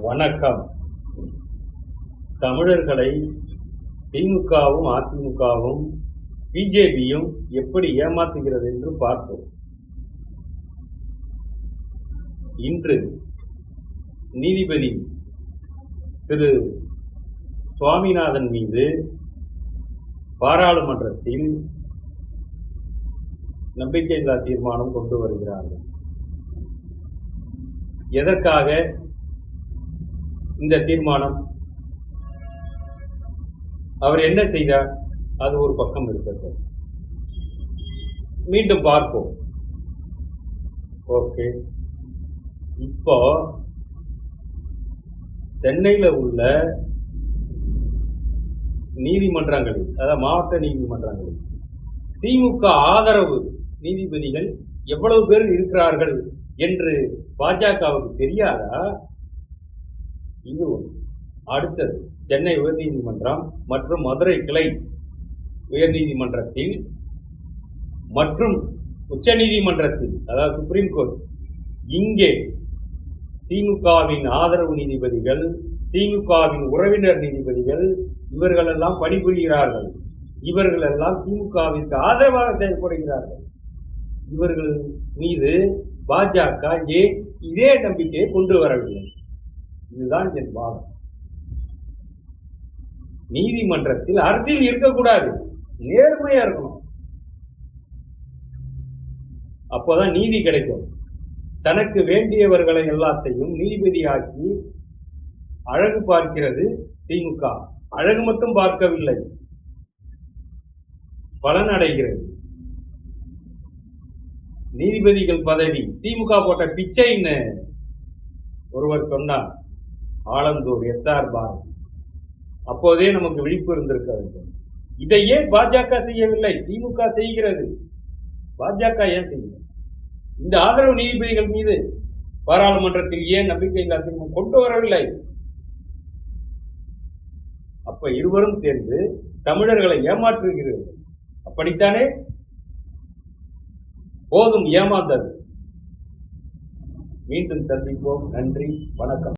வணக்கம். தமிழர்களை திமுகவும் அதிமுகவும் பிஜேபியும் எப்படி ஏமாத்துகிறது என்று பார்ப்போம். இன்று நீதிபதி திரு சுவாமிநாதன் மீது பாராளுமன்றத்தில் நம்பிக்கையில்லா தீர்மானம் கொண்டு வருகிறார்கள். எதற்காக இந்த தீர்மானம்? அவர் என்ன செய்தார்? அது ஒரு பக்கம் இருக்கிறது மீண்டும் பார்ப்போம். ஓகே. இப்போ சென்னையில் உள்ள நீதிமன்றங்களில் அதாவது மாவட்ட நீதிமன்றங்களில் திமுக ஆதரவு நீதிபதிகள் எவ்வளவு பேர் இருக்கிறார்கள் என்று பாஜகவுக்கு தெரியாதா? இது அடுத்தது சென்னை உயர்நீதிமன்றம் மற்றும் மதுரை கிளை உயர்நீதிமன்றத்தில் மற்றும் உச்சநீதிமன்றத்தில் அதாவது சுப்ரீம் கோர்ட் இங்கே திமுகவின் ஆதரவு நீதிபதிகள் திமுகவின் உறவினர் நீதிபதிகள் இவர்களெல்லாம் பணிபுரிகிறார்கள். இவர்களெல்லாம் திமுகவிற்கு ஆதரவாக செயல்படுகிறார்கள். இவர்கள் மீது பாஜக ஏன் இதே நம்பிக்கையை கொண்டு வரவில்லை? இதுதான் என் வாதம். நீதிமன்றத்தில் அரசியல் இருக்கக்கூடாது. நேர்மையா இருக்கணும். அப்போதான் நீதி கிடைக்கும். தனக்கு வேண்டியவர்களை எல்லாத்தையும் நீதிபதியாக்கி அழகு பார்க்கிறது திமுக. அழகு மட்டும் பார்க்கவில்லை. பலன் அடைகிறது. நீதிபதிகள் பதவி. திமுக போட்ட பிச்சைன்னு ஒருவர் சொன்னார் ஆலந்தூர் எஸ்ஆர் பாரதி. அப்போதே நமக்கு விழிப்பு இருந்திருக்க வேண்டும். இதையே பாஜக செய்யவில்லை? திமுக செய்கிறது. பாஜக ஏன் செய்யல இந்த ஆதரவு நீதிபதிகள் மீது பாராளுமன்றத்தில் ஏன் நம்பிக்கை இல்லா தீர்மானம் கொண்டு வரவில்லை? அப்ப இருவரும் சேர்ந்து தமிழர்களை ஏமாற்றுகிறது அப்படித்தானே? போதும் ஏமாந்தது. மீண்டும் சந்திப்போம். நன்றி. வணக்கம்.